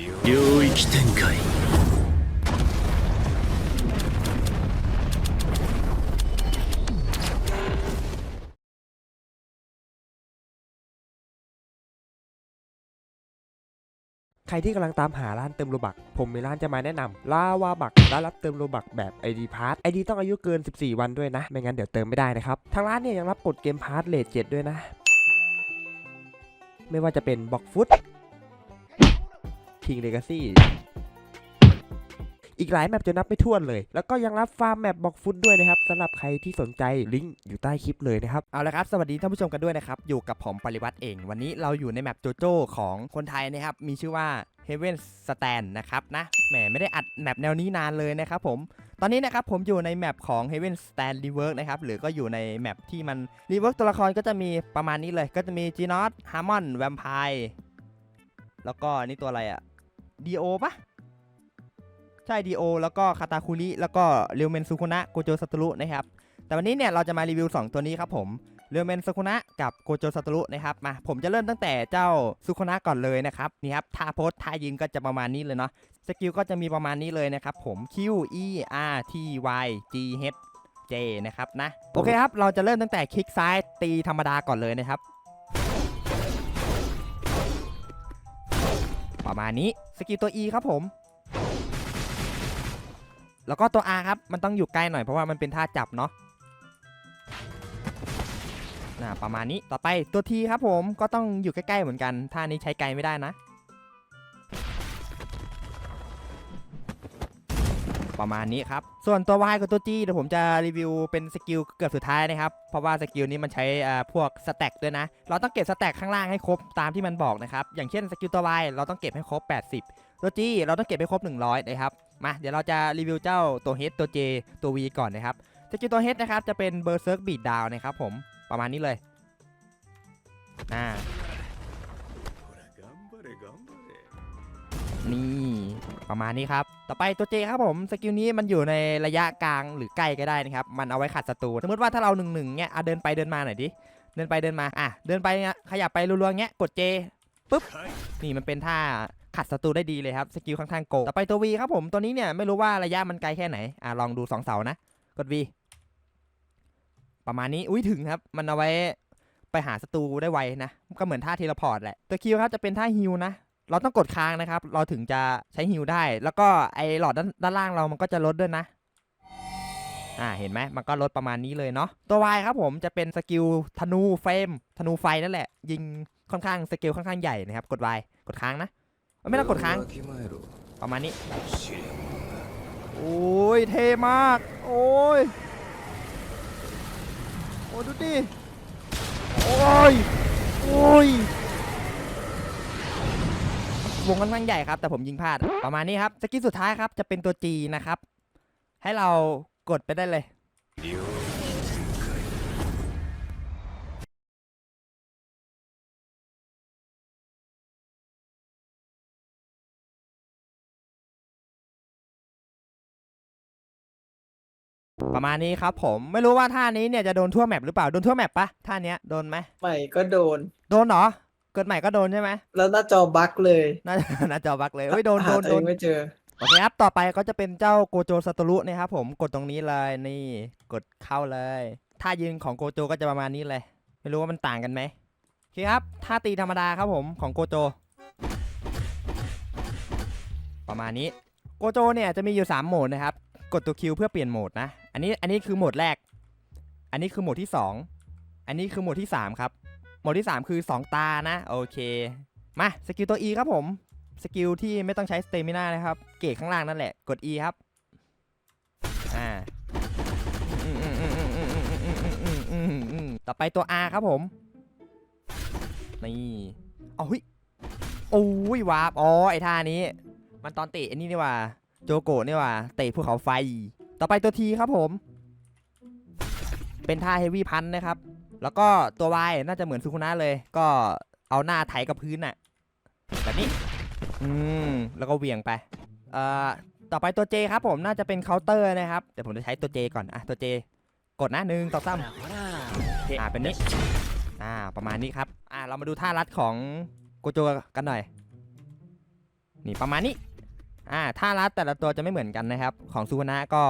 领域展开 ใครที่กำลังตามหาร้านเติมโลบัก ผมมีร้านจะมาแนะนำลาวาบักร้านรับเติมโลบักแบบ ID p a s s ID ต้องอายุเกิน 14 วันด้วยนะ ไม่งั้นเดี๋ยวเติมไม่ได้นะครับ ทางร้านเนี่ยยังรับกดเกมพาร์ทเลทเจ็ดด้วยนะ ไม่ว่าจะเป็นบ็อกฟุต คิงเลกาซี่อีกหลายแมปจะนับไม่ถ้วนเลย แล้วก็ยังรับฟาร์มแมปบอกฟุตด้วยนะครับสำหรับใครที่สนใจลิงก์อยู่ใต้คลิปเลยนะครับ เอาละครับ สวัสดีท่านผู้ชมกันด้วยนะครับ อยู่กับผมปริวัติเอง วันนี้เราอยู่ในแมปโจโจ้ของคนไทยนะครับ มีชื่อว่า Heaven Stand นะครับนะ แหมไม่ได้อัดแมปแนวนี้นานเลยนะครับผม ตอนนี้นะครับผมอยู่ในแมปของ Heaven Stand Rework นะครับ หรือก็อยู่ในแมปที่มัน Rework ตัวละครก็จะมีประมาณนี้เลย ก็จะมี g n o t Harmon Vampire แล้วก็นี่ตัวอะไรอะ D.O ปะใช่ D.O แล้วก็คาตาคุริแล้วก็เรียวเมนซูคุนะโกโจซาตุรุนะครับ แต่วันนี้เนี่ยเราจะมารีวิว 2 ตัวนี้ครับผมเรยวเมนซูคุนะกับโกโจซาตุรุนะครับมาผมจะเริ่มตั้งแต่เจ้าซูคุนะก่อนเลยนะครับนี่ครับท่าโพสท่ายืนก็จะประมาณนี้เลยเนาะสกิลก็จะมีประมาณนี้เลยนะครับผม Q E R T Y G H J นะครับนะโอเคครับเราจะเริ่มตั้งแต่คลิกซ้ายตีธรรมดาก่อนเลยนะครับ ประมาณนี้ กิลตัว E ครับผม แล้วก็ตัว R ครับ มันต้องอยู่ใกล้หน่อยเพราะว่ามันเป็นท่าจับเนาะน่ะประมาณนี้ต่อไปตัว T ครับผมก็ต้องอยู่ใกล้ๆเหมือนกันท่านี้ใช้ไกลไม่ได้นะ ประมาณนี้ครับ ส่วนตัว Y กับตัว G เดี๋ยวผมจะรีวิวเป็นสกิลเกือบสุดท้ายนะครับ เพราะว่าสกิลนี้มันใช้พวกสแต็กด้วยนะ เราต้องเก็บสแต็กข้างล่างให้ครบตามที่มันบอกนะครับ อย่างเช่นสกิลตัว Y เราต้องเก็บให้ครบ 80 ตัว G เราต้องเก็บให้ครบ 100 นะครับ มาเดี๋ยวเราจะรีวิวเจ้าตัว H ตัว J ตัว V ก่อนนะครับ สกิลตัว H นะครับจะเป็นเบอร์เซิร์กบีดดาวนะครับผม ประมาณนี้เลย อ่านี่ประมาณนี้ครับ ต่อไปตัว J ครับผมสกิลนี้มันอยู่ในระยะกลางหรือใกล้ก็ได้นะครับมันเอาไว้ขัดศัตรูสมมติว่าถ้าเราหนึ่งหนึ่งเนี้ยเดินไปเดินมาหน่อยดิเดินไปเดินมาอะเดินไปเนี้ยขยับไปรัวๆเงี้ยกด J ปุ๊บนี่มันเป็นท่าขัดศัตรูได้ดีเลยครับสกิลค่อนข้างโกงต่อไปตัว V ครับผมตัวนี้เนี่ยไม่รู้ว่าระยะมันไกลแค่ไหนอะลองดูสองเสานะกด V ประมาณนี้อุ้ยถึงครับ มันเอาไว้ไปหาศัตรูได้ไวนะ ก็เหมือนท่าเทเลพอร์ตแหละ ตัวคิวครับจะเป็นท่าฮิวนะ เราต้องกดค้างนะครับ เราถึงจะใช้ฮิวได้ แล้วก็ไอหลอดด้านด้านล่างเรามันก็จะลดด้วยนะ อ่า เห็นไหมมันก็ลดประมาณนี้เลยเนาะ ตัว Y ครับผมจะเป็นสกิลธนูเฟมธนูไฟนั่นแหละ ยิงค่อนข้างสกิลค่อนข้างใหญ่นะครับ กด Y กดค้างนะ ไม่ต้องกดค้าง ประมาณนี้ โอ้ย เท่มาก โอ้ย โอ้ดูดิ โอ้ย โอ้ย วงค่อนข้างใหญ่ครับ แต่ผมยิงพลาด ประมาณนี้ครับสกิลสุดท้ายครับจะเป็นตัว G นะครับ ให้เรากดไปได้เลย ประมาณนี้ครับผมไม่รู้ว่าท่านี้เนี่ยจะโดนทั่วแมปหรือเปล่า โดนทั่วแมปปะท่าเนี้ยโดนไหมใหม่ก็โดน โดนเหรอ เกิดใหม่ก็โดนใช่ไหมแล้วหน้าจอบั๊กเลยน่าน่าจะบักเลยเฮ้ยโดนหาโดนตัวโดเอนงไม่เจอโอเคครับต่อไปก็จะเป็นเจ้าโกโจซาโตรุนะครับผมกดตรงนี้เลยนี่กดเข้าเลยท่ายืนของโกโจก็จะประมาณนี้เลย ไม่รู้ว่ามันต่างกันไหมโอเคครับท่าตีธรรมดาครับผมของโกโจ ประมาณนี้โกโจเนี่ยจะมีอยู่ 3 โหมดนะครับ กดตัวคิวเพื่อเปลี่ยนโหมดนะ อันนี้อันนี้คือโหมดแรก อันนี้คือโหมดที่ 2 อันนี้คือโหมดที่ 3 ครับโหมดที่ 3 คือ 2 ตานะ โอเค มาสกิลตัว E ครับผม สกิลที่ไม่ต้องใช้สเตมินานะครับ เกตข้างล่างนั่นแหละ กด E ครับ อ่าต่อไปตัว R ครับผม นี่เอาเฮ้ยโอ้ยวาร์ปอ๋อ ไอท่านี้ มันตอนเตะอันนี้นี่ว่า โจโกะนี่ว่าเตะภูเขาไฟ ต่อไปตัว T ครับผม เป็นท่าเฮฟวี่พันนะครับ แล้วก็ตัว Y น่าจะเหมือนซูคุนะเลย ก็เอาหน้าไถกับพื้นน่ะแบบนี้ อืม แล้วก็เหวี่ยงไปเอ่อต่อไปตัว J ครับผมน่าจะเป็นเคาน์เตอร์นะครับเดี๋ยวผมจะใช้ตัว J ก่อนอะตัว J กดนะหนึ่งต่อสามอ่าเป็นนี้อ่าประมาณนี้ครับอ่าเรามาดูท่ารัดของโกโจกันหน่อย นี่ประมาณนี้ อ่าท่ารัดแต่ละตัวจะไม่เหมือนกันนะครับ ของซูนะก็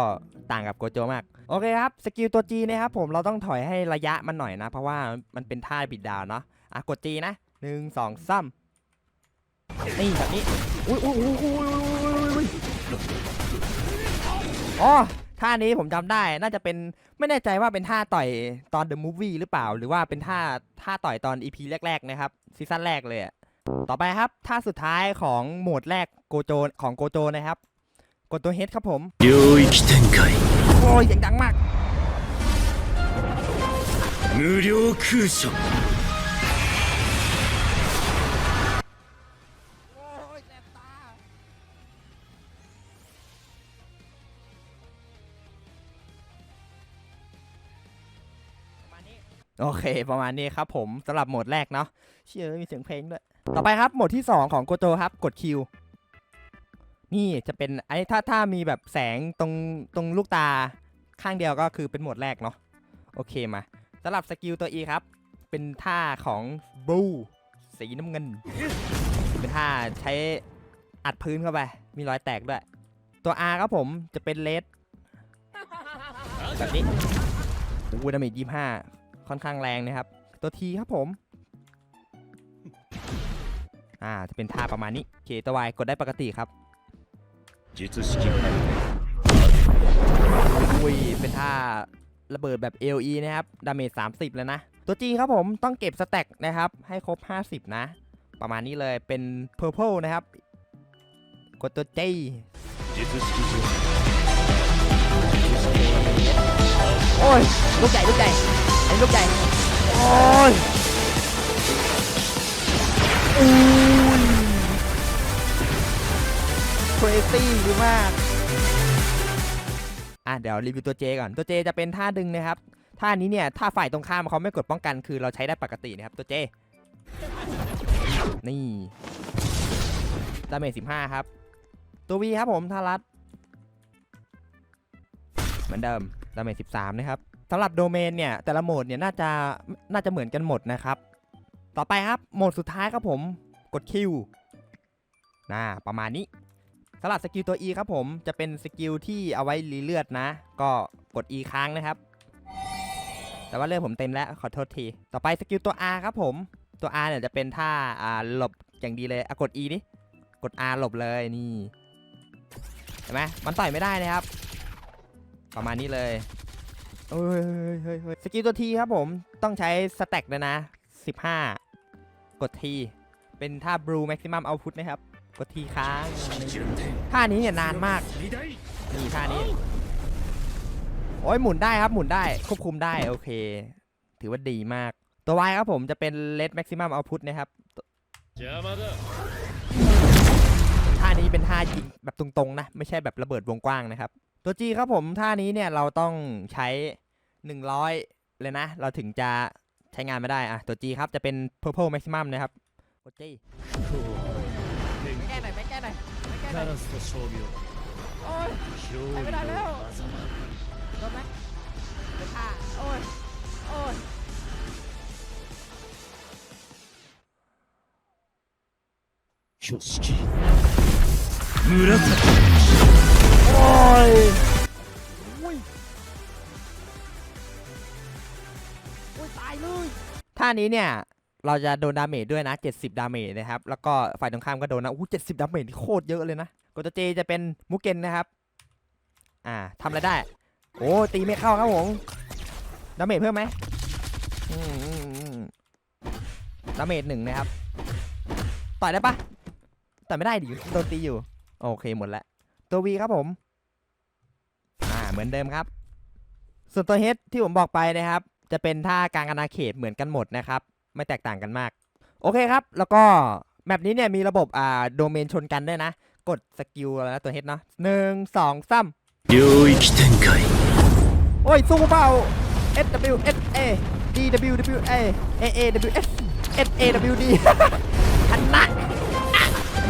ต่างกับโกโจมาก โอเคครับ สกิลตัว G นะครับผมเราต้องถอยให้ระยะมันหน่อยนะ เพราะว่ามันเป็นท่าบิดดาวเนาะอะกด G นะหนึ่งสองสามนี่แบบนี้อุ้ยอุ้ยอุ้ยอุ้ยอุ้ยอ๋อท่านี้ผมจำได้น่าจะเป็นไม่แน่ใจว่าเป็นท่าต่อยตอน The Movie หรือเปล่า หรือว่าเป็นท่าท่าต่อยตอน EP แรก ๆ นะครับซีซั่นแรกเลยอะ ต่อไปครับ ท่าสุดท้ายของโหมดแรกโกโจของโกโจนะครับ กดตัวเฮดครับผม 领域展开 โอ้ยเสียงดังมาก 无料空所 โอ้ยแสบตา โอเค ประมาณนี้ครับผมสำหรับโหมดแรกเนาะเชื่อมีเสียงเพลงด้วย ต่อไปครับ โหมดที่ 2 ของโกโจครับ กดคิว นี่จะเป็นไอ้ถ้าถ้ามีแบบแสงตรงตรงลูกตาข้างเดียวก็คือเป็นโหมดแรกเนาะ โอเคมาสำหรับสกิลตัว E ครับ เป็นท่าของบูสีน้ำเงิน เป็นท่าใช้อัดพื้นเข้าไป มีรอยแตกด้วย ตัว R ครับผมจะเป็นเลสแบบนี้โอ้ดาเมจยี่ห้าค่อนข้างแรงนะครับ ตัว T ครับผม อ่าจะเป็นท่าประมาณนี้เคตวายกดได้ปกติครับอุ้ยเป็นท่าระเบิดแบบ LE นะครับดาเมจ30เลยนะ ตัวจีครับผมต้องเก็บสแต็กนะครับ ให้ครบ 50 นะ ประมาณนี้เลยเป็น Purple นะครับ กดตัวจีโอ้ย ลูกใหญ่ ลูกใหญ่ไอ้ลูกใหญ่ โอ้ย อุ้ย crazy มาก อะเดี๋ยวรีวิวตัว J ก่อน ตัว J จจะเป็นท่าดึงนะครับ ท่านี้เนี่ย ถ้าฝ่ายตรงข้ามเขาไม่กดป้องกัน คือเราใช้ได้ปกตินะครับ ตัว J นี่ ดาเมจ15ครับ ตัว V ครับผมทารัดเหมือนเดิม ดาเมจ13นะครับสำหรับโดเมนเนี่ย แต่ละโหมดเนี่ย น่าจะ น่าจะเหมือนกันหมดนะครับ ต่อไปครับโหมดสุดท้ายครับผมกดคิวน่าประมาณนี้สำหรับสกิลตัว E ครับผมจะเป็นสกิลที่เอาไว้รีเลือดนะ ก็กด E ค้างนะครับ แต่ว่าเลือดผมเต็มแล้วขอโทษที ต่อไปสกิลตัว R ครับผมตัว R เนี่ยจะเป็นท่าอ่าหลบอย่างดีเลยอกด E ดิกด R หลบเลยนี่เห็นไหมมันต่อยไม่ได้นะครับ ประมาณนี้เลยเฮ้ยเฮ้ยเฮ้ยเฮ้ยสกิลตัวทีครับผมต้องใช้สแต็กเลยนะ 15 กดทีเป็นท่า blue maximum output นะครับ กดทีค้างท่านี้เนี่ยนานมากนี่ท่านี้โอ้ยหมุนได้ครับหมุนได้ควบคุมได้โอเค ถือว่าดีมาก ตัววายครับผมจะเป็น red maximum output นะครับท่านี้เป็นท่ายิงแบบตรงๆนะ ไม่ใช่แบบระเบิดวงกว้างนะครับ ตัวจีครับผมท่านี้เนี่ยเราต้องใช้ 100 เลยนะ เราถึงจะ ใช้งานไม่ได้อะตัว G ครับจะเป็น Purple Maximum นะครับกด G ไม่แก้หน่อยไม่แก้หน่อยไม่แก้หน่อย ガラスと傷病 โอ้ย 表ダメだよ裏を欺 โดนไหมเป็นท่าโอ้ยโอ้ย 挙式紫 โอ้ ายเลยท่านี้เนี่ยเราจะโดนดาเมจด้วยนะ 70 ดาเมจนะครับ แล้วก็ฝ่ายตรงข้ามก็โดนนะอู้70ดสิบดาเมจนี่โคตรเยอะเลยนะกตัวเจจะเป็นมุกเกนนะครับ อ่าทำอะไรได้ โอ้ตีไม่เข้าครับผม ดาเมจเพิ่มไหมอืมอืมอืมดาเมจหนึ่งนะครับ ต่อยได้ปะต่อยไม่ได้ดิโดนตีอยู่ โอเคหมดแล้ว ตัว V ครับผม อ่าเหมือนเดิมครับ ส่วนตัว H ที่ผมบอกไปนะครับ จะเป็นท่ากลางอาณาเขตเหมือนกันหมดนะครับ ไม่แตกต่างกันมาก โอเคครับ แล้วก็แบบนี้เนี่ยมีระบบอ่าโดเมนชนกันด้วยนะ กดสกิลแล้วนะตัว H เนาะหนึ่งสองสาม 领域展开 โอ้ย สู้เปล่า S W S A D W W A A A W S S A W D ชนะ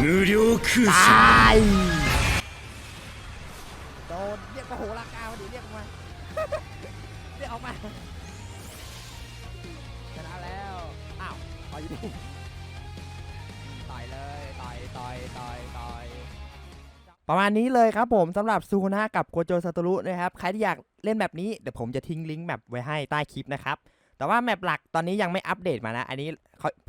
无料空 ต ประมาณนี้เลยครับผมสำหรับซูนะกับโกโจซาโตรุนะครับใครที่อยากเล่นแบบนี้เดี๋ยวผมจะทิ้งลิงก์แมปไว้ให้ใต้คลิปนะครับแต่ว่าแมปหลักตอนนี้ยังไม่อัปเดตมานะ อันนี้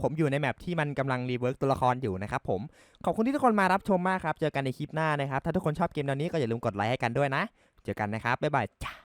ผมอยู่ในแมปที่มันกำลังรีเวิร์กตัวละครอยู่นะครับผม ขอบคุณที่ทุกคนมารับชมมากครับ เจอกันในคลิปหน้านะครับ ถ้าทุกคนชอบเกมแนวนี้ก็อย่าลืมกดไลค์ให้กันด้วยนะ เจอกันนะครับ บ๊ายบาย